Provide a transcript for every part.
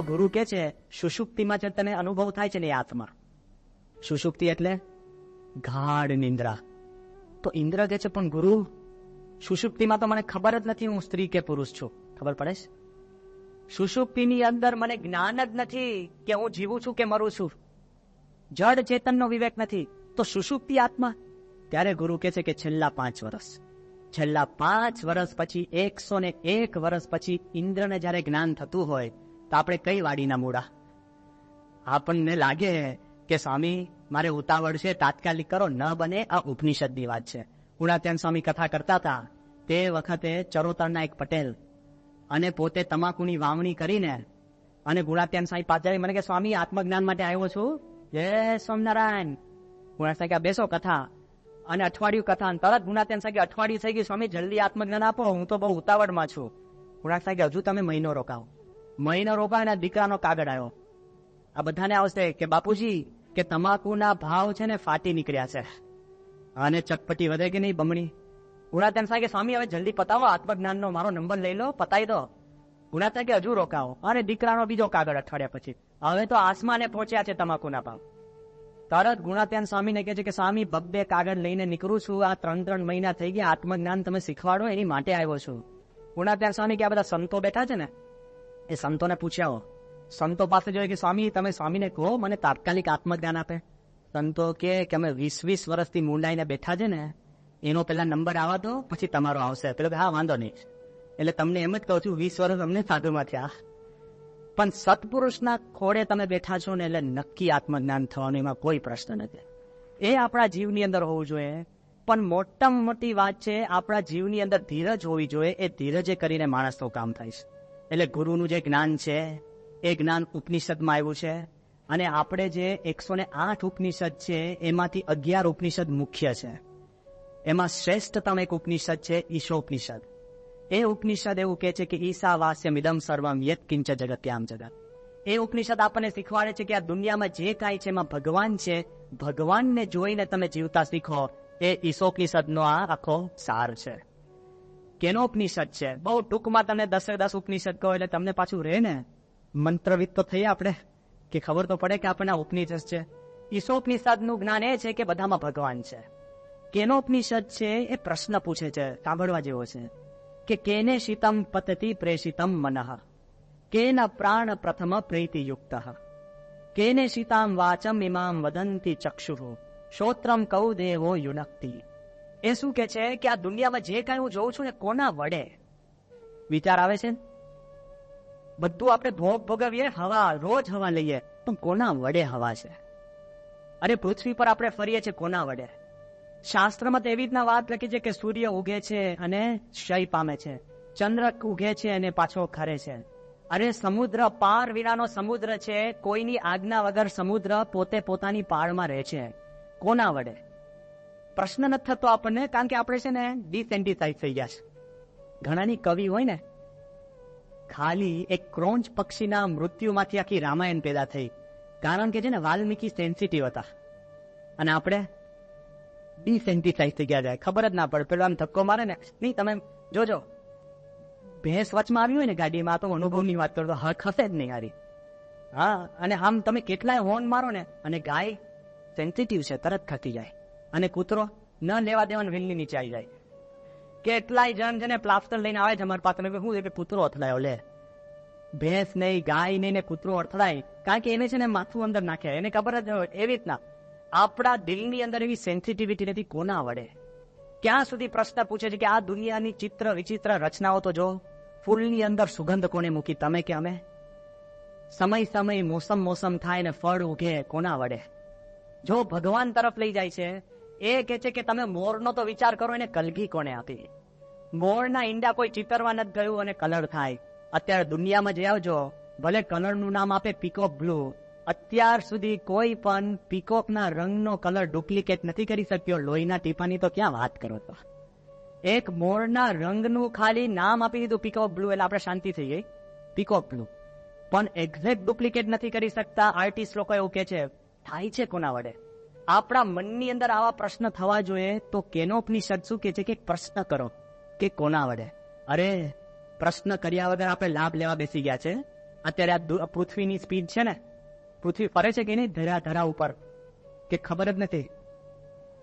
તો ગુરુ કે છે, સુષુપ્તિમાં જે તને અનુભવ થાય છે ને આત્મા. સુષુપ્તિ એટલે ગાઢ નિંદ્રા. તો ઇન્દ્ર કે છે, પણ ગુરુ, સુષુપ્તિમાં તો મને ખબર જ નથી હું સ્ત્રી કે પુરુષ છું. ખબર પડે સુષુપ્તિની અંદર મને જ્ઞાન જ નથી કે હું જીવું છું કે મરું છું. જડ ચેતનનો વિવેક નથી. તો સુષુપ્તિ આત્મા? ત્યારે ગુરુ કે છે કે છેલ્લા પાંચ વર્ષ છેલ્લા પાંચ વર્ષ પછી, એકસો ને એક વર્ષ પછી ઇન્દ્રને જ્યારે જ્ઞાન થતું હોય તો આપણે કઈ વાડીના મૂળા? આપણને લાગે કે સ્વામી, મારે ઉતાવળ છે, તાત્કાલિક કરો, ન બને, આ ઉપનિષદની વાત છે. ઉણાત્યાન સ્વામી કથા કરતા હતા. તે વખતે ચરોતરના એક પટેલ અને પોતે તમાકુની વાવણી કરીને અને ગુણાત્યાન સાંઈ પાછળ મને કે, સ્વામી, આત્મજ્ઞાન માટે આવ્યો છું? જય સ્વામિનારાયણ. ગુણા સાહેબ કે બેસો કથા. અને અઠવાડિયું કથા તરત ગુણાત્યાન સાહેબ અઠવાડિયું થઈ ગયું, સ્વામી, જલ્દી આત્મજ્ઞાન આપો, હું તો બહુ ઉતાવળમાં છું. ગુણા સાહેબ હજુ તમે મહિનો રોકાવો. મહિનો રોપાય અને દીકરાનો કાગળ આવ્યો આ બધાને આવશે કે બાપુજી, કે તમાકુના ભાવ છે ને ફાટી નીકળ્યા છે. અને ચટપટી વધે કે નહીં, બમણી? ગુણાતન સાહેબ કે સ્વામી, હવે જલ્દી પતાવો, આત્મજ્ઞાનનો મારો નંબર લઈ લો પતાવી દો. ગુણાતન કે, હજુ રોકાવો અને દીકરાનો બીજો કાગળ અઠવાડિયા પછી. હવે તો આસમાને પહોંચ્યા છે તમાકુના ભાવ. તરત ગુણાત્યાન સ્વામીને કહે છે કે, સ્વામી, બબ્બે કાગળ લઈને નીકળું છું. આ ત્રણ ત્રણ મહિના થઈ ગયા. આત્મજ્ઞાન તમે શીખવાડો, એની માટે આવ્યો છું. ગુણાત્યાન સ્વામી કે, આ બધા સંતો બેઠા છે ને એ સંતોને પૂછ્યા સંતો પાસે જોઈએ કે સ્વામી, તમે સ્વામીને કહો, મને તાત્કાલિક આત્મજ્ઞાન આપે. સંતો કે અમે વીસ વીસ વર્ષથી મુંડાઈને બેઠા છે ને, એનો પેલા નંબર આવા દો, પછી તમારો આવશે. પેલો હા, વાંધો નહીં. એટલે તમને એમ જ કહું છું, વીસ વર્ષ અમને સાધુમાં થયા પણ સત્પુરુષના ખોડે તમે બેઠા છો ને, એટલે નક્કી આત્મજ્ઞાન થવાનું એમાં કોઈ પ્રશ્ન નથી. એ આપણા જીવની અંદર હોવું જોઈએ. પણ મોટામાં મોટી વાત છે, આપણા જીવની અંદર ધીરજ હોવી જોઈએ. એ ધીરજે કરીને માણસનું કામ થાય છે. એટલે ગુરુનું જે જ્ઞાન છે, એ જ્ઞાન ઉપનિષદમાં આવ્યું છે. અને આપણે જે એકસો ને આઠ ઉપનિષદ છે, એમાંથી અગિયાર ઉપનિષદ મુખ્ય છે. એમાં શ્રેષ્ઠતમ એક ઉપનિષદ છે, ઈશોપનિષદ. એ ઉપનિષદ એવું કહે છે કે ઈશા વાસ્ય મિદમ સર્વમ યત કિંચ જગત્યામ જગત. એ ઉપનિષદ આપણને શીખવાડે છે કે આ દુનિયામાં જે કાંઈ છે, એમાં ભગવાન છે. ભગવાનને જોઈને તમે જીવતા શીખો, એ ઈશોપનિષદનો આ આખો સાર છે. કેનો ઉપનિષદ છે? બહુ ટૂંકમાં તમને દસે દસ ઉપનિષદ કહો એટલે તમને પાછું રહે ને? મંત્રવિદ તો થઈએ આપણે, કે ખબર તો પડે કે આપણને ઉપનિષદ છે. ઈશોપનિષદનું જ્ઞાન એ છે કે બધામાં ભગવાન છે. કેનોપનિષદ છે એ પ્રશ્ન પૂછે છે, સાંભળવા જેવો છે. કે કેને શીતમ પતતી પ્રેષિતમ મનઃ? કેન પ્રાણ પ્રથમ પ્રીતિયુક્ત? કેને શીતામ વાચમ ઇમામ વદંતી ચક્ષુ? શ્રોત્રમ કૌ દેવો યુનક્તિ? એ શું કે છે કે આ દુનિયામાં જે કાંઈ હું જોઉં છું ને કોના વડે? વિચાર આવે છે બધું આપણે ભોગ ભોગવીએ, હવા, રોજ હવા લઈએ, પણ કોના વડે હવા છે? અરે પૃથ્વી પર આપણે ફરીએ છીએ કોના વડે? શાસ્ત્રમાં તો એવી રીતના વાત લખી છે કે સૂર્ય ઉગે છે અને ક્ષય પામે છે. ચંદ્ર ઉગે છે અને પાછો ખરે છે. અરે સમુદ્ર પાર વિનાનો સમુદ્ર છે, કોઈની આજ્ઞા વગર સમુદ્ર પોતે પોતાની પાળમાં રહે છે. કોના વડે? પ્રશ્ન નથી થતો આપણને, કારણ કે આપણે છે ને ડિસેન્ટિસાઇઝ થઈ ગયા છે. ઘણાની કવિ હોય ને, ખાલી એક ક્રોંચ પક્ષીના મૃત્યુમાંથી આખી રામાયણ પેદા થઈ. કારણ કે છે ને વાલ્મીકી સેન્સિટિવ હતા. અને આપણે ડિસેન્ટિસાઇઝ થઈ ગયા જાય. ખબર જ ના પડે. પેલો આમ ધક્કો મારે ને, નહીં, તમે જોજો. ભેંસ વચમાં આવી હોય ને ગાડીમાં, તો અનુભવની વાત કરો તો હ ખસે જ નહીં હારી. હા, અને આમ તમે કેટલાય હોર્ન મારો ને, અને ગાય સેન્સિટિવ છે, તરત ખસી જાય. અને કૂતરો ન લેવા દેવાનું વેલની નીચે આવી જાય. કેટલાય જણ જેને પ્લાસ્ટર લઈને આવે છે અમારી પાસે શું છે કૂતરો અથડાયો, લે. ભેંસ નહીં, ગાય નહીં ને કૂતરો અથડાય. કારણ કે એને છે ને માથું અંદર નાખે એને ખબર જ એવી રીતના આપણા દિલની અંદર એવી સેન્સિટિવિટી નથી, કોના વડે? ક્યાં સુધી પ્રશ્ન પૂછે છે કે આ દુનિયાની ચિત્ર વિચિત્ર રચનાઓ તો જો ફૂલની અંદર સુગંધ કોને મૂકી? તમે કે અમે? સમય સમય મોસમ મોસમ થાય ને ફળ ઉગે, કોના વડે? જો ભગવાન તરફ લઈ જાય છે એ કે છે કે તમે મોરનો તો વિચાર કરો, એને કલગી કોને આપી? મોરના ઈંડા કોઈ ચિતરવા નથી ગયું અને કલર થાય. અત્યારે દુનિયામાં જઈ આવજો, ભલે કલરનું નામ આપે પીકોક બ્લુ, અત્યાર સુધી કોઈ પણ પીકોકના રંગનો કલર ડુપ્લિકેટ નથી કરી શક્યો. લોહીના ટીપાની તો ક્યાં વાત કરો તો એક મોરના રંગનું ખાલી નામ આપી દીધું પીકોક બ્લુ, એટલે આપણે શાંતિ થઈ ગઈ. Peacock blue. પણ એક્ઝેક્ટ ડુપ્લિકેટ નથી કરી શકતા. આર્ટિસ્ટ લોકો એવું કે છે, થાય છે કોના વડે? આપણા મનની અંદર આવા પ્રશ્ન થવા જોઈએ તો કેનોપનિષદ શું કે છે કે પ્રશ્ન કરો કે કોના વડે? અરે, પ્રશ્ન કર્યા વગર આપણે લાભ લેવા બેસી ગયા છે. અત્યારે આ પૃથ્વીની સ્પીડ છે ને? પૃથ્વી ફરે છે કે નહીં? ધરા ધરા ઉપર. કે ખબર જ નથી.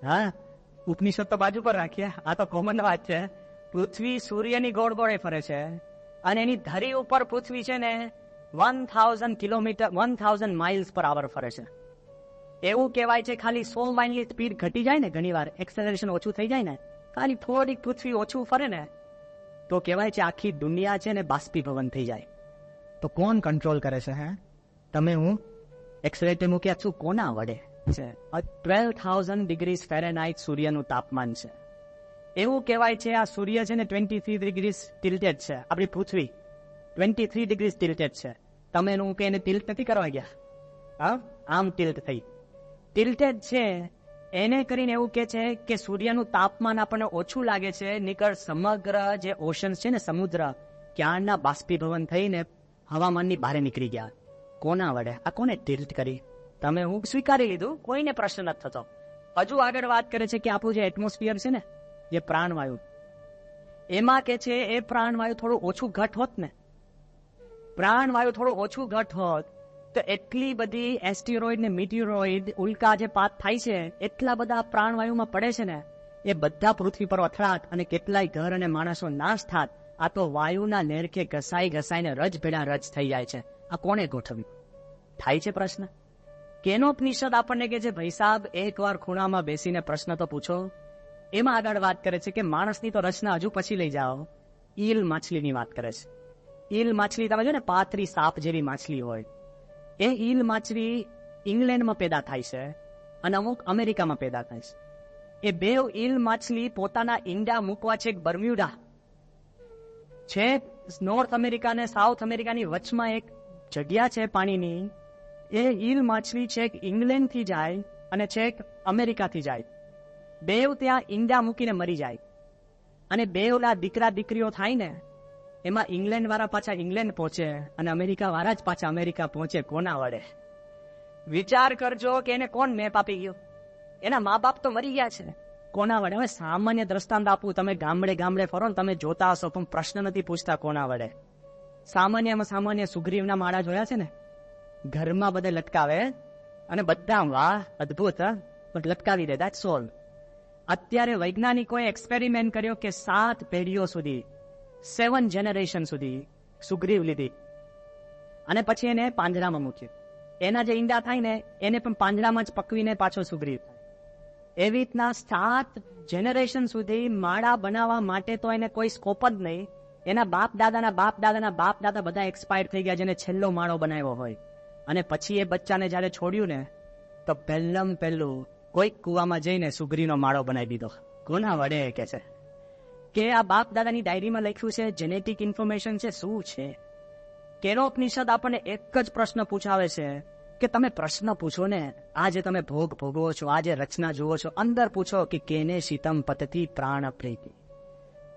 હા, ઉપનિષદ તો બાજુ પર રાખીએ. આ તો કોમન વાત છે. પૃથ્વી સૂર્યની ગોળ ગોળે ફરે છે. અને એની ધરી ઉપર પૃથ્વી છે ને one thousand kilometre one thousand miles per hour ફરે છે. એવું કહેવાય છે ખાલી સો માઇલની સ્પીડ ઘટી જાય ને ઘણી વાર એક્સેલરેશન ઓછું થઈ જાય ને. ખાલી થોડીક પૃથ્વી ઓછું ફરે ને. તો કહેવાય છે આખી દુનિયા છે ને બાષ્પીભવન થઈ જાય. તો કોણ કંટ્રોલ કરે છે હે? તમે હું? એક્સરેટર મૂક્યા છું કોના વડે? છે. ટ્વેલ્વ થાઉઝન્ડ ડિગ્રીઝ ફેરેનાઇટ સૂર્યનું તાપમાન છે. એવું કહેવાય છે આ સૂર્ય છે ને ટ્વેન્ટી થ્રી ડિગ્રીઝ ટિલ્ટેડ છે આપણી પૃથ્વી. ટ્વેન્ટી થ્રી ડિગ્રીઝ ટિલ્ટેડ છે. તમે એનું કે એને ટિલ્ટ નથી કરવા ગયા? હા? આમ ટિલ્ટ થઈ. ટિલ્ટેડ છે. એને કરીને એવું કે છે કે સૂર્યનું તાપમાન આપણને ઓછું લાગે છે નિકળ સમગ્ર જે ઓશન્સ છે ને સમુદ્ર, ક્યારના બાષ્પીભવન થઈને હવામાનની બહાર નીકળી ગયા. કોના વડે? આ કોને ટિલ્ટ કરી? તમે હું સ્વીકારી લીધું? કોઈને પ્રશ્ન નથી થતો. હજુ આગળ વાત કરે છે કે આપણું જે એટમોસ્ફિયર છે ને જે પ્રાણવાયુ. એમાં કે છે એ પ્રાણવાયુ થોડું ઓછું ઘટ હોત ને. પ્રાણવાયુ થોડું ઓછું ઘટ હોત તો એટલી બધી એસ્ટીરોઇડ ને મિટિરોઇડ ઉલ્કા જે પાત થાય છે, એટલા બધા પ્રાણવાયુમાં પડે છે ને, એ બધા પૃથ્વી પર અથડાત અને કેટલાય ઘર અને માણસો નાશ થાત. આ તો વાયુના નેરખે ઘસાઈ ઘસાઈને રજ ભેડા રજ થઈ જાય છે. આ કોણે ગોઠવ્યું? થાય છે પ્રશ્ન? કેનોપનિષદ આપણને કે છે, ભાઈ સાહેબ એકવાર ખૂણામાં બેસીને પ્રશ્ન તો પૂછો. એમાં આગળ વાત કરે છે કે માણસની તો રચના હજુ પછી લઈ જાઓ. ઈલ માછલીની વાત કરે છે. ઈલ માછલી તમે જો ને પાતરી સાપ જેવી માછલી હોય. એ ઈલ માછલી ઇંગ્લેન્ડમાં પેદા થાય છે અને અમુક અમેરિકામાં પેદા થાય છે. એ બે ઈલ માછલી પોતાના ઈંડા મૂકવા છે બર્મ્યુડા. છે નોર્થ અમેરિકા અને સાઉથ અમેરિકાની વચમાં એક જગ્યા છે પાણીની. એ ઈલ માછલી છેક ઇંગ્લેન્ડથી જાય અને છેક અમેરિકાથી જાય. બેવ ત્યાં ઈંડા મૂકીને મરી જાય. અને બે ઓલા દીકરા દીકરીઓ થાય ને એમાં ઇંગ્લેન્ડ વાળા પાછા ઇંગ્લેન્ડ પહોંચે અને અમેરિકા વાળા જ પાછા અમેરિકા પહોંચે કોના વડે? વિચાર કરજો કે એને કોણ મેપ આપી ગયો? એના મા બાપ તો મરી ગયા છે. કોના વડે? હવે સામાન્ય દ્રષ્ટાંત આપું, તમે ગામડે ગામડે ફરો તમે જોતા હશો, પણ પ્રશ્ન નથી પૂછતા કોના વડે. સામાન્યમાં સામાન્ય સુગ્રીવના માળા જોયા છે ને? ઘરમાં બધે લટકાવે, અને બધા વાહ, અદભુત લટકાવી દે દેટ સોલ્વ અત્યારે વૈજ્ઞાનિકોએ એક્સપેરિમેન્ટ કર્યો કે સાત પેઢીઓ સુધી સેવન જનરેશન સુધી સુગ્રીવ લીધી. અને પછી એને પાંજરામાં મૂક્યું. એના જે ઈંડા થાય ને, એને પણ પાંજરામાં જ પકવીને પાછો સુગ્રીવ થાય. એવી રીતના સાત જનરેશન સુધી માળા બનાવવા માટે તો એને કોઈ સ્કોપ જ નહીં. એના બાપ દાદાના બાપ દાદાના બાપ દાદા બધા એક્સપાયર થઈ ગયા જેને છેલ્લો માળો બનાવ્યો હોય. અને પછી એ બચ્ચાને જ્યારે છોડ્યું ને, તો પહેલમ પહેલું કોઈક કુવામાં જઈને સુગ્રીનો માળો બનાવી દીધો. કોના વડે કે છે? કે આ બાપ દાદાની ડાયરીમાં લખ્યું છે જેનેટિક ઇન્ફોર્મેશન છે, શું છે? કેનોપનિષદ આપણને એક જ પ્રશ્ન પૂછાવે છે કે તમે પ્રશ્ન પૂછો ને, આજે તમે ભોગ ભોગવો છો, આજે રચના જુઓ છો. અંદર પૂછો કે કેને શીતમ પતતી પ્રાણ પ્રીતિ.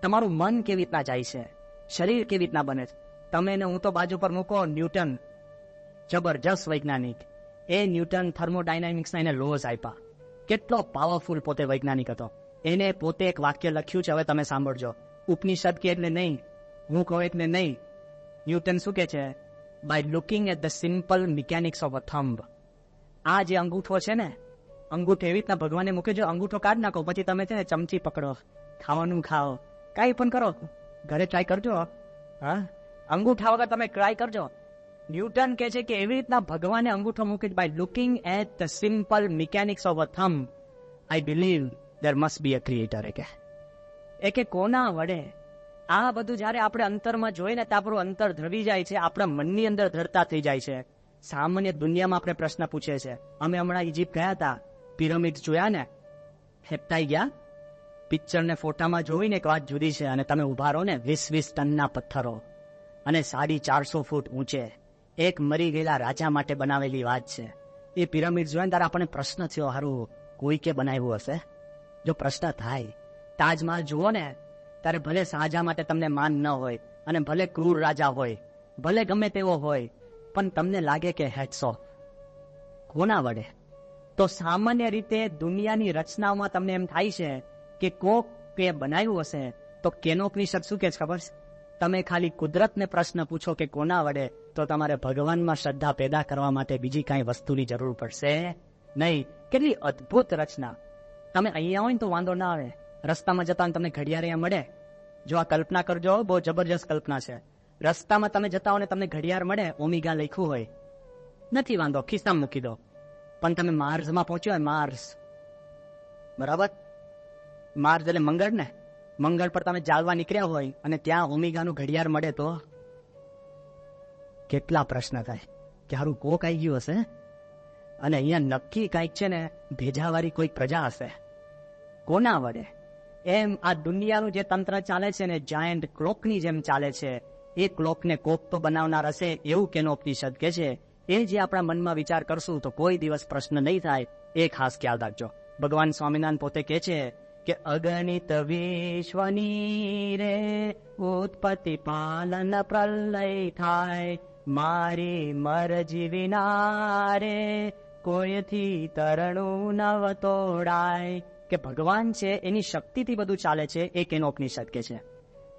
તમારું મન કેવી રીતના જાય છે? શરીર કેવી રીતના બને છે? તમે ને હું તો બાજુ પર મૂકો, ન્યૂટન. જબરજસ્ત વૈજ્ઞાનિક. એ ન્યૂટન થર્મોડાયનામિક્સના એને લોઝ આપ્યા. કેટલો પાવરફુલ પોતે વૈજ્ઞાનિક હતો. એને પોતે એક વાક્ય લખ્યું છે, હવે તમે સાંભળજો. ઉપનિષદ કે એટલે નહીં, હું કહું એટલે નહીં. ન્યૂટન શું કે છે? By looking at the simple mechanics of a thumb આ જે અંગૂઠો છે ને, અંગૂઠો એવી રીતના ભગવાને મૂકે જો અંગૂઠો કાઢ નાખો, પછી તમે છે ને ચમચી પકડો. ખાવાનું ખાઓ. કાંઈ પણ કરો. ઘરે ટ્રાય કરજો. હા? અંગૂઠા વગર તમે ટ્રાય કરજો. ન્યૂટન કહે છે કે એવી રીતના ભગવાને અંગૂઠો મૂકે by looking at the simple mechanics of a thumb I believe there must be a creator એ કે એ કે કોના વડે? આ બધું જ્યારે આપણે અંતરમાં જોઈએ ને તો આપણું અંતર ધ્રવી જાય છે, આપણા મનની અંદર ધરતા થઈ જાય છે. સામાન્ય દુનિયામાં આપણે પ્રશ્ન પૂછે છે, અમે હમણાં ઇજિપ્ત ગયા હતા, પિરામિડ જોયા ને? હેપતાઈ ગયા? પિક્ચર ને ફોટામાં જોઈને એક વાત જુદી છે, અને તમે ઊભા રહો ને વીસ વીસ ટનના પથ્થરો, અને સાડી ચારસો ફૂટ ઊંચે. એક મરી ગયેલા રાજા માટે બનાવેલી વાત છે. એ પિરામિડ જોઈને ત્યારે આપણને પ્રશ્ન થયો, હારું, કોઈ કે બનાવ્યું હશે? જો પ્રશ્ન થાય, તાજમહાલ જુઓ ને, ત્યારે ભલે શાહજહાં માટે તમને માન ન હોય અને ભલે ક્રૂર રાજા હોય, ભલે ગમે તેવો હોય, પણ તમને લાગે કે હેડ્સ કોના વડે? તો સામાન્ય રીતે દુનિયાની રચનાઓમાં તમને એમ થાય છે કે કોક કે બનાવ્યું હશે, તો કેનોપનિષદ શું કે ખબર? છે તમે ખાલી કુદરતને પ્રશ્ન પૂછો કે કોના વડે, તો તમારે ભગવાનમાં શ્રદ્ધા પેદા કરવા માટે બીજી કાંઈ વસ્તુની જરૂર પડશે નહીં. કેટલી અદ્ભુત રચના. તમે અહીંયા હોય ને તો વાંધો ના આવે. રસ્તામાં જતા તમને ઘડિયાળ અહીંયા મળે. જો આ કલ્પના કરજો, બહુ જબરજસ્ત કલ્પના છે. રસ્તામાં તમે જતા હો ને તમને ઘડિયાળ મળે, ઓમિગા લખ્યું હોય. નથી વાંધો, ખિસ્સામાં મૂકી દો. પણ તમે માર્સમાં પહોંચ્યો હોય, માર્સ. બરાબર? માર્સ એટલે મંગળ ને? મંગળ પર તમે ચાલવા નીકળ્યા હોય અને ત્યાં ઓમિગાનું ઘડિયાળ મળે તો? કેટલા પ્રશ્ન થાય. કે કોક આવી ગયું હશે? અને અહીંયા નક્કી કાંઈક છે ને, ભેજાવાળી કોઈ પ્રજા હશે. કોના વડે? એમ આ દુનિયાનું જે તંત્ર ચાલે છે ને જાયન્ટ ક્લોકની જેમ ચાલે છે, એ ક્લોકને કોક તો બનાવનાર હશે એવું કેનો ઉપનિષદ કે છે. એ જે આપણા મનમાં વિચાર કરશું તો કોઈ દિવસ પ્રશ્ન નહીં થાય. એ ખાસ ખ્યાલ રાખજો. ભગવાન સ્વામિનારાયણ પોતે કે છે કે, અગણિત વિશ્વની રે ઉત્પત્તિ પાલન પ્રલય થાય. મારી મરજી વિના રે કોઈથી તરણું નવ તોડાય. કે ભગવાન છે, એની શક્તિથી બધું ચાલે છે, એ કેનોપનિષદ કે છે?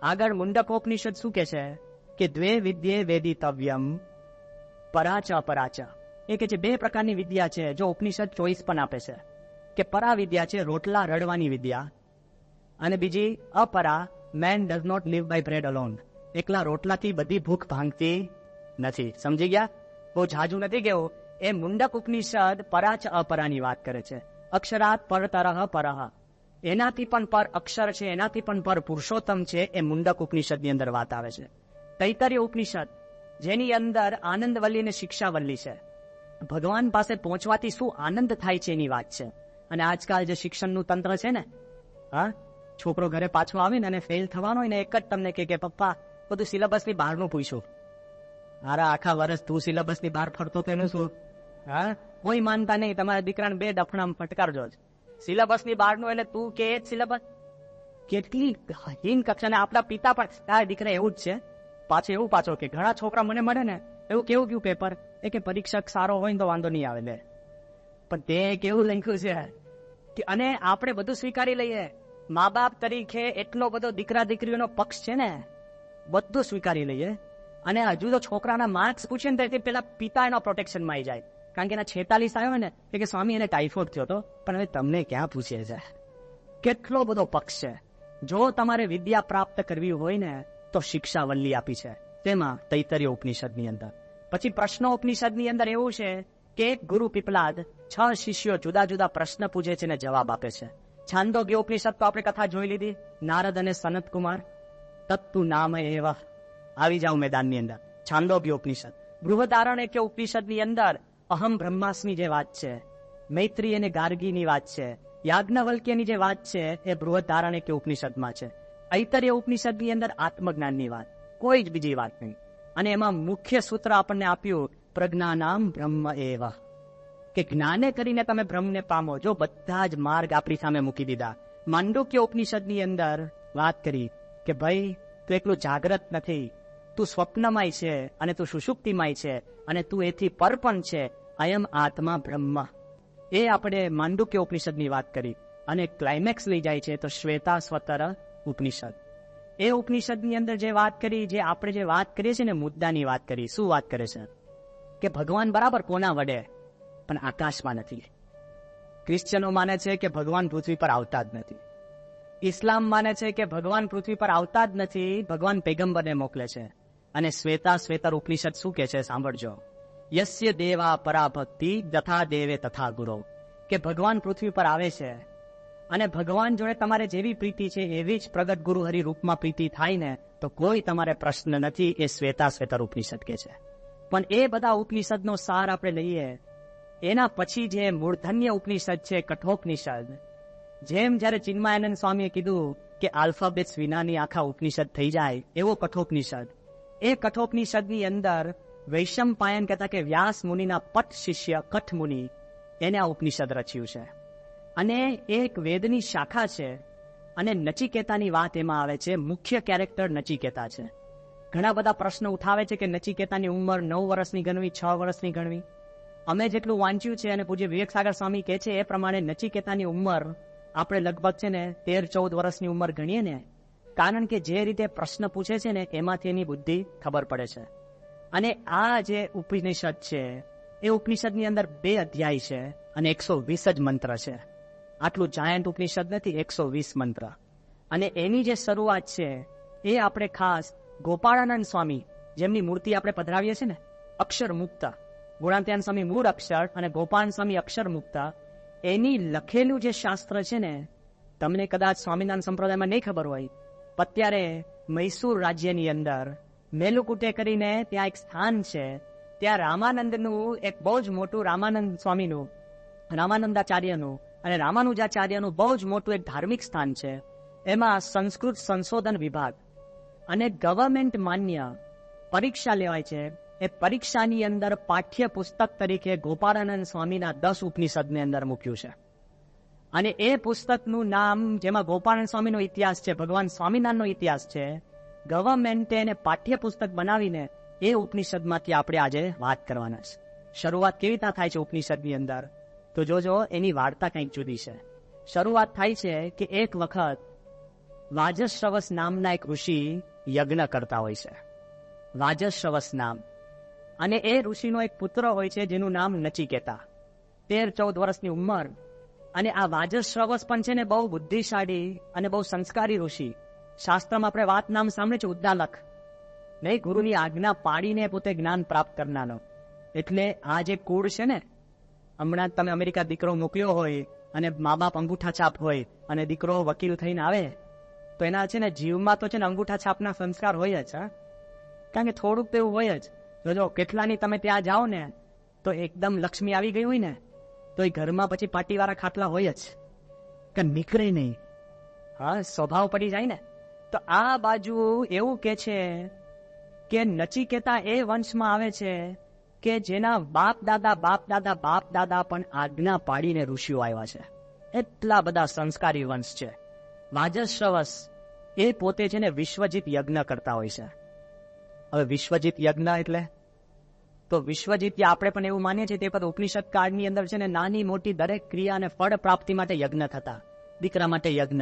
આગળ મુંડકોપનિષદ શું કે છે? કે દ્વે વિદ્યે વેદિતવ્યમ પરાચ અપરાચ એ કે છે બે પ્રકારની વિદ્યા છે, જો ઉપનિષદ ચોઈસ પણ આપે છે. કે પરા વિદ્યા છે, રોટલા રડવાની વિદ્યા. અને બીજી, Apara man does not live by bread alone એકલા રોટલાથી બધી ભૂખ ભાંગતી નથી. સમજી ગયા? બહુ જાજુ નથી કેવું? એ મુંડક ઉપનિષદ પરાચ અપરાની વાત કરે છે. અક્ષરાત પર તરહ પરહ. એનાથી પણ પર અક્ષર છે, એનાથી પણ પર પુરુષોત્તમ છે, એ મુંડક ઉપનિષદની અંદર વાત આવે છે. તૈતર્ય ઉપનિષદ, જેની અંદર આનંદવલ્લી અને શિક્ષાવલ્લી છે. ભગવાન પાસે પહોંચવાથી શું આનંદ થાય છે એની વાત છે. અને આજકાલ જે શિક્ષણનું તંત્ર છે ને, હા, છોકરો ઘરે પાછો આવે ને અને ફેલ થવાનો ને, એક જ તમને કે, પપ્પા, બધું સિલેબસની બહારનું પૂછ્યું મારા આખા વર્ષ તું સિલેબસની બહાર ફરતો તો એનું શું? હા કોઈ માનતા નહીં, તમારા દીકરાને બે ડફણામાં ફટકારજો જ. સિલેબસની બહારનું એટલે તું કે જ સિલેબસ. કેટલી હીન કક્ષાને આપણા પિતા પણ, તારા દીકરા એવું જ છે. પાછું એવું પાછો કે ઘણા છોકરા મને મળે ને, એવું કેવું કયું પેપર એ કે પરીક્ષક સારો હોય તો વાંધો નહીં આવે લે. પણ તે કેવું લખ્યું છે કે અને આપણે બધું સ્વીકારી લઈએ. મા બાપ તરીકે એટલો બધો દીકરા દીકરીઓનો પક્ષ છે ને, બધું સ્વીકારી લઈએ. અને હજુ તો છોકરાના માર્ક્સ પૂછે ને તેથી પેલા પિતા એના પ્રોટેક્શનમાં આવી જાય. કારણ કે એના છેતાલીસ આવ્યો ને કે સ્વામી, એને ટાઈફોઇડ થયો હતો. પણ હવે તમને ક્યાં પૂછે છે? કેટલો બધો પક્ષ છે. જો તમારે વિદ્યા પ્રાપ્ત કરવી હોય ને, તો શિક્ષા વલ્લી આપી છે. તેમાં તૈતરીય ઉપનિષદની અંદર. પછી પ્રશ્નો ઉપનિષદની અંદર એવું છે કે એક ગુરુ પીપલાદ છ શિષ્યો જુદા જુદા પ્રશ્ન પૂછે છે ને જવાબ આપે છે. છાંદોગ્ય ઉપનિષદ તો આપણે કથા જોઈ લીધી. નારદ અને સનત કુમાર તત્તુ નામ એવા. આવી જાવ મેદાનની અંદર. છાંદોગ્ય ઉપનિષદ. બૃહદારણ કે ઉપનિષદની અંદર અહમ બ્રહ્માસ્મી જે વાત છે મૈત્રી અને ગાર્ગીની વાત છે યાજ્ઞવલ્ક્યની જે વાત છે એ બૃહદારણ કે ઉપનિષદમાં છે ઐતર્ય ઉપનિષદની અંદર આત્મજ્ઞાનની વાત કોઈ જ બીજી વાત નહીં અને એમાં મુખ્ય સૂત્ર આપણને આપ્યું પ્રજ્ઞાનામ બ્રહ્મ એવ કે જ્ઞાને કરીને તમે બ્રહ્મને પામો જો બધા જ માર્ગ આપણી સામે મૂકી દીધા માંડુક્ય ઉપનિષદની અંદર વાત કરી કે ભાઈ તું એકલું જાગ્રત નથી તું સ્વપ્નમાંય છે અને તું સુષુપ્તિમય છે અને તું એથી પર પણ છે અયમ આત્મા બ્રહ્મ. એ આપણે માંડુક્ય ઉપનિષદની વાત કરી અને ક્લાઇમેક્સ લઈ જાય છે તો શ્વેતા સ્વતર ઉપનિષદ. એ ઉપનિષદની અંદર જે વાત કરી, જે આપણે જે વાત કરીએ છીએ ને મુદ્દાની વાત કરી, શું વાત કરે છે? કે ભગવાન બરાબર કોના વડે? પણ આકાશમાં નથી. ક્રિશ્ચનો માને છે કે ભગવાન પૃથ્વી પર આવતા જ નથી. ઇસ્લામ માને છે કે ભગવાન પૃથ્વી પર આવતા જ નથી, ભગવાન પેગંબરને મોકલે છે. અને શ્વેતા શ્વેતર ઉપનિષદ શું કે છે સાંભળજો. યસ્ય દેવા પરાભક્તિ જથા દેવે તથા ગુરો. કે ભગવાન પૃથ્વી પર આવે છે અને ભગવાન જોડે તમારે જેવી પ્રીતિ છે એવી જ પ્રગટ ગુરુ હરિ રૂપમાં પ્રીતિ થાય ને તો કોઈ તમારે પ્રશ્ન નથી એ શ્વેતા શ્વેતર ઉપનિષદ કે છે. પણ એ બધા ઉપનિષદનો સાર આપણે લઈએ, એના પછી જે મૂર્ધન્ય ઉપનિષદ છે, કઠોપનિષદ, જેમ જ્યારે ચિન્માયાનંદ સ્વામીએ કીધું કે આલ્ફાબેટ્સ વિનાની આખા ઉપનિષદ થઈ જાય, એવો કઠોપનિષદ. એ કઠોપનિષદની અંદર વૈશમ પાયન કહેતા કે વ્યાસ મુનિના પટ શિષ્ય કઠ મુનિ. એને આ ઉપનિષદ રચ્યું છે. અને એક વેદની શાખા છે અને નચિકેતાની વાત એમાં આવે છે. મુખ્ય કેરેક્ટર નચિકેતા છે. ઘણા બધા પ્રશ્નો ઉઠાવે છે કે નચિકેતાની ઉંમર નવ વર્ષની ગણવી, છ વર્ષની ગણવી. અમે જેટલું વાંચ્યું છે અને પૂજ્ય વિવેક સાગર સ્વામી કહે છે, એ પ્રમાણે નચિકેતાની ઉંમર આપણે લગભગ છે ને તેર, ચૌદ વર્ષની ઉંમર ગણીએ ને, કારણ કે જે રીતે પ્રશ્ન પૂછે છે ને, એમાંથી એની બુદ્ધિ ખબર પડે છે. અને આ જે ઉપનિષદ છે, એ ઉપનિષદની અંદર બે અધ્યાય છે અને એકસો વીસ જ મંત્ર છે. આટલું જાયન્ટ ઉપનિષદ નથી, એકસો વીસ મંત્ર. અને એની જે શરૂઆત છે, એ આપણે ખાસ ગોપાળાનંદ સ્વામી જેમની મૂર્તિ આપણે પધરાવીએ છીએ ને, અક્ષર મુક્ત, ગુણાત્યાન સ્વામી મૂળ અક્ષર અને ગોપાલ સ્વામી અક્ષર મુક્ત, એની લખેલું જે શાસ્ત્ર છે ને, તમને કદાચ સ્વામિનારાયણ સંપ્રદાયમાં નહીં ખબર હોય, અત્યારે મૈસૂર રાજ્યની અંદર મેલુકુટે કરીને ત્યાં એક સ્થાન છે. ત્યાં રામાનંદનું એક બહુ જ મોટું રામાનંદ સ્વામીનું, રામાનંદાચાર્યનું અને રામાનુજાચાર્યનું બહુ જ મોટું એક ધાર્મિક સ્થાન છે. એમાં સંસ્કૃત સંશોધન વિભાગ અને ગવર્મેન્ટ માન્ય પરીક્ષા લેવાય છે. એ પરીક્ષાની અંદર પાઠ્ય પુસ્તક તરીકે ગોપાળાનંદ સ્વામીના દસ ઉપનિષદની અંદર મૂક્યું છે. અને એ પુસ્તકનું નામ, જેમાં ગોપાળાનંદ સ્વામીનો ઇતિહાસ છે, ભગવાન સ્વામિનારાયણનો ઇતિહાસ છે ગવર્મેન્ટે એને પાઠ્યપુસ્તક બનાવીને એ ઉપનિષદમાંથી આપણે આજે વાત કરવાના છે. શરૂઆત કેવી રીતના થાય છે ઉપનિષદની અંદર? તો જોજો, એની વાર્તા કંઈક જુદી છે. શરૂઆત થાય છે કે એક વખત વાજશ્રવસ નામના એક ઋષિ યજ્ઞ કરતા હોય છે. વાજશ્રવસ નામ. અને એ ઋષિનો એક પુત્ર હોય છે જેનું નામ નચિકેતા. તેર ચૌદ વર્ષની ઉંમર. અને આ વાજશ્રવસ પણ છે ને બહુ બુદ્ધિશાળી અને બહુ સંસ્કારી ઋષિ. શાસ્ત્રમાં આપણે વાત નામ સાંભળે છે ઉદ્દાલક. નહીં ગુરુની આજ્ઞા પાડીને પોતે જ્ઞાન પ્રાપ્ત કરનારો એટલે આ જે કુળ છે ને, હમણાં તમે અમેરિકા દીકરો મોકલ્યો હોય અને મા બાપ અંગૂઠા છાપ હોય અને દીકરો વકીલ થઈને આવે, તો એના છે ને જીવમાં તો છે ને અંગૂઠા છાપના સંસ્કાર હોય જ, હા? કારણ કે થોડુંક તો એવું હોય જ. જોજો કેટલાની તમે ત્યાં જાઓ ને, તો એકદમ લક્ષ્મી આવી ગઈ હોય ને, તો એ ઘરમાં પછી પાટીવાળા ખાટલા હોય જ. કે નીકળે નહીં. હા, સ્વભાવ પડી જાય ને. તો આ બાજુ એવું કે છે કે નચિકેતા એ વંશમાં આવે છે કે જેના બાપ દાદા બાપ દાદા બાપ દાદા પણ આજ્ઞા પાડીને ઋષિઓ આવ્યા છે. એટલા બધા સંસ્કારી વંશ છે. વાજસ્રવસ એ પોતે છે ને વિશ્વજીત યજ્ઞ કરતા હોય છે. હવે વિશ્વજીત યજ્ઞ એટલે? તો વિશ્વજીત આપણે પણ એવું માનીએ છીએ તે પર ઉપનિષદ કાળની અંદર છે ને નાની મોટી દરેક ક્રિયા અને ફળ પ્રાપ્તિ માટે યજ્ઞ થતા. દીકરા માટે યજ્ઞ.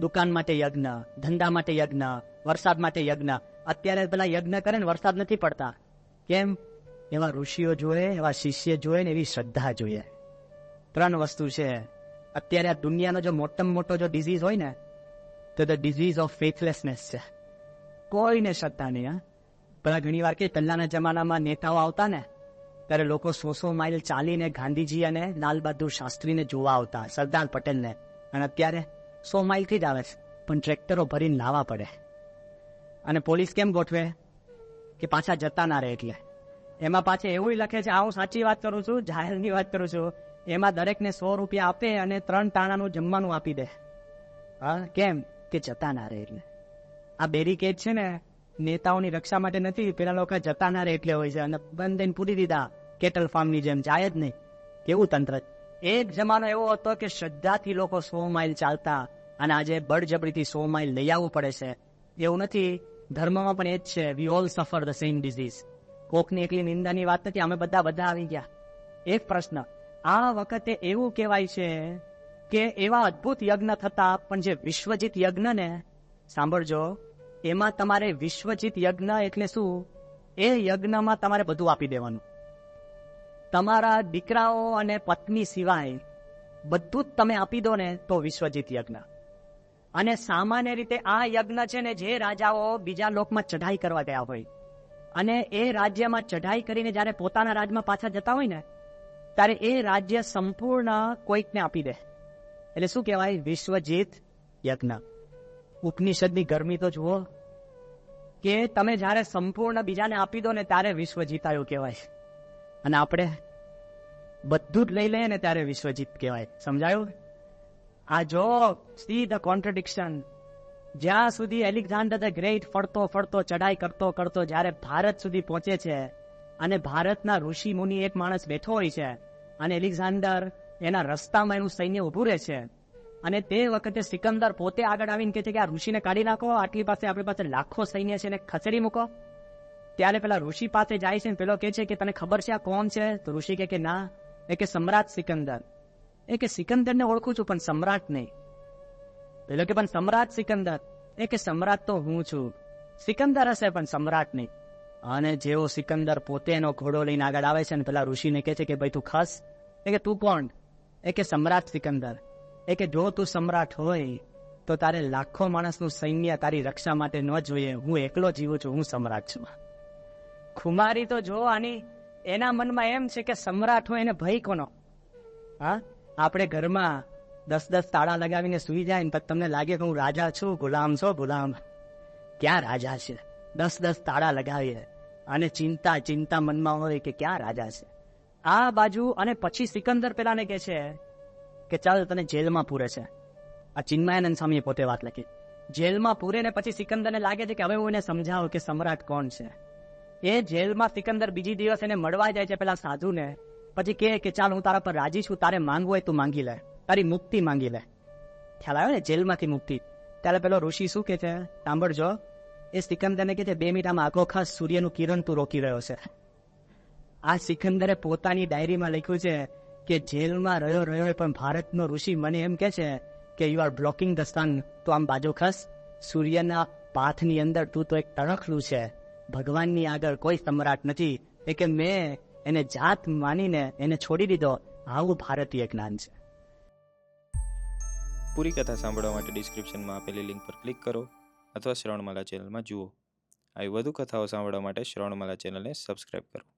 દુકાન માટે યજ્ઞ, ધંધા માટે યજ્ઞ, વરસાદ માટે યજ્ઞ. અત્યારે પેલા યજ્ઞ કરે ને વરસાદ નથી પડતા. કેમ? એવા ઋષિઓ જોઈએ એવા શિષ્ય જોઈએ ને એવી શ્રદ્ધા જોઈએ ત્રણ વસ્તુ છે. અત્યારે આ દુનિયાનો જો મોટામાં મોટો જો ડિઝીઝ હોય ને, તો ધ ડિઝીઝ ઓફ ફેથલેસનેસ છે. કોઈને શ્રદ્ધા નહીં, હા. પેલા ઘણી વાર કે પહેલાના જમાનામાં નેતાઓ આવતા ને, ત્યારે લોકો સો સો માઇલ ચાલીને ગાંધીજી અને લાલ બહાદુર શાસ્ત્રીને જોવા આવતા, સરદાર પટેલને. અને અત્યારે સો માઇલથી જ આવે છે. પણ ટ્રેક્ટરો ભરીને લાવવા પડે. અને પોલીસ કેમ ગોઠવે? કે પાછા જતા ના રહે એટલે. એમાં પાછા એવું લખે છે, આ હું સાચી વાત કરું છું, જાહેરની વાત કરું છું. એમાં દરેકને સો રૂપિયા આપે અને ત્રણ તાણાનું જમવાનું આપી દે. હા? કેમ? કે જતા ના રહે એટલે. આ બેરીકેડ છે ને, નેતાઓની રક્ષા માટે નથી, પેલા લોકો જતા ના રહે એટલે હોય છે. અને બંધ પૂરી દીધા, કેટલ ફાર્મની જેમ, જાય જ નહીં. કેવું તંત્ર? એક જમાનો એવો હતો કે શ્રદ્ધાથી લોકો સો માઇલ ચાલતા અને આજે બળજબરીથી સો માઇલ લઈ આવવું પડે છે. એવું નથી, ધર્મમાં પણ એ જ છે we all suffer the same disease કોકની એકલી નિંદાની વાત નથી, અમે બધા બધા આવી ગયા. એક પ્રશ્ન, આ વખતે એવું કહેવાય છે કે એવા અદ્ભુત યજ્ઞ થતા, પણ જે વિશ્વજીત યજ્ઞ ને સાંભળજો, એમાં તમારે વિશ્વજીત યજ્ઞ એટલે શું? એ યજ્ઞમાં તમારે બધું આપી દેવાનું. તમારા દીકરાઓ અને પત્ની સિવાય બધું જ તમે આપી દો ને, તો વિશ્વજીત યજ્ઞ. અને સામાન્ય રીતે આ યજ્ઞ છે ને જે રાજાઓ બીજા લોકમાં ચઢાઈ કરવા ગયા હોય. અને એ રાજ્યમાં ચઢાઈ કરીને જ્યારે પોતાના રાજમાં પાછા જતા હોય ને, ત્યારે એ રાજ્ય સંપૂર્ણ કોઈકને આપી દે. એટલે શું કહેવાય? વિશ્વજીત યજ્ઞ. ઉપનિષદની ગરમી તો જુઓ, કે તમે જ્યારે સંપૂર્ણ બીજાને આપી દો ને ત્યારે વિશ્વ જીતાયું કહેવાય. અને આપણે બધું જ લઈ લઈએ ને ત્યારે વિશ્વજીત કહેવાય. સમજાયું? આ જો સી ધ કોન્ટ્રડિક્શન જ્યાં સુધી એલેક્ઝાન્ડર ધ ગ્રેટ ફરતો ફરતો ચડાઈ કરતો કરતો જ્યારે ભારત સુધી પહોંચે છે અને ભારતના ઋષિ મુનિ એક માણસ બેઠો હોય છે અને એલેક્ઝાન્ડર એના રસ્તામાં એનું સૈન્ય ઉભું રહે છે અને તે વખતે સિકંદર પોતે આગળ આવીને કહે છે કે આ ઋષિને કાઢી નાખો, આટલી પાસે આપણી પાસે લાખો સૈન્ય છે એને ખસેડી મૂકો. ત્યારે પેલા ઋષિ પાસે જાય છે પેલો કહે છે કે તને ખબર છે આ કોણ છે? તો ઋષિ કહે કે ના, એ કે સમ્રાટ સિકંદર. એ કે સિકંદરને ઓળખું છું, પણ સમ્રાટ નહીં. પેલો કે, પણ સમ્રાટ સિકંદર. એ કે, સમ્રાટ તો હું છું. સિકંદર હશે, પણ સમ્રાટ નહીં. અને જેવો સિકંદર પોતે એનો ઘોડો લઈને આગળ આવે છે ને, પેલા ઋષિને કહે છે કે, ભાઈ, તું ખસ. એ કે, તું કોણ? એ કે, સમ્રાટ સિકંદર. એ કે, જો તું સમ્રાટ હોય, તો તારે લાખો માણસનું સૈન્ય તારી રક્ષા માટે ન જોઈએ. હું એકલો જીવું છું, હું સમ્રાટ છું. ખુમારી તો જો આની, એના મનમાં એમ છે કે, સમ્રાટ હોય એને ભય કોનો? હા? આપણે ઘરમાં દસ દસ તાળા લગાવીને સુઈ જાય ને પછી તમને લાગે કે હું રાજા છું, ગુલામ છો, ગુલામ. ક્યાં રાજા છે? દસ દસ તાળા લગાવીએ અને ચિંતા ચિંતા મનમાં હોય કે ક્યાં રાજા છે? આ બાજુ અને પછી સિકંદર પેલાને કહે છે કે ચાલ તને જેલમાં પૂરે છે. આ ચિન્મયાનંદ સ્વામીએ પોતે વાત લખી. જેલમાં પૂરે ને પછી સિકંદરને લાગે છે કે હવે હું એને સમજાવું કે સમ્રાટ કોણ છે? એ જેલમાં સિકંદર બીજી દિવસ એને મળવા જાય છે પેલા સાધુને. પછી કહે કે ચાલ, હું તારા પર રાજી છું, તારે માંગવું હોય તું માંગી લે. તારી મુક્તિ માંગી લે. ખ્યાલ આવ્યો ને? જેલમાંથી મુક્તિ. ત્યારે પેલો ઋષિ શું કે છે? સાંભળજો. એ સિકંદરને કે છે, બે મિનિટ, આમાં આખો ખાસ સૂર્યનું કિરણ તું રોકી રહ્યો છે. આ સિકંદરે પોતાની ડાયરીમાં લખ્યું છે કે જેલમાં રહ્યો રહ્યો પણ ભારતનો ઋષિ મને એમ કે છે કે you are blocking the sun તો આમ બાજુ ખસ, સૂર્યના પાથની અંદર તું તો એક તણખલું છે. ભગવાનની આગળ કોઈ સમ્રાટ નથી. એ કે, મેં એને જાત માનીને એને છોડી દીધો. આવું ભારતીય જ્ઞાન છે. પૂરી કથા સાંભળવા માટે ડિસ્ક્રિપ્શનમાં આપેલી લિંક પર ક્લિક કરો અથવા શ્રવણમાલા ચેનલમાં જુઓ. આવી વધુ કથાઓ સાંભળવા માટે શ્રવણમાલા ચેનલને સબસ્ક્રાઇબ કરો.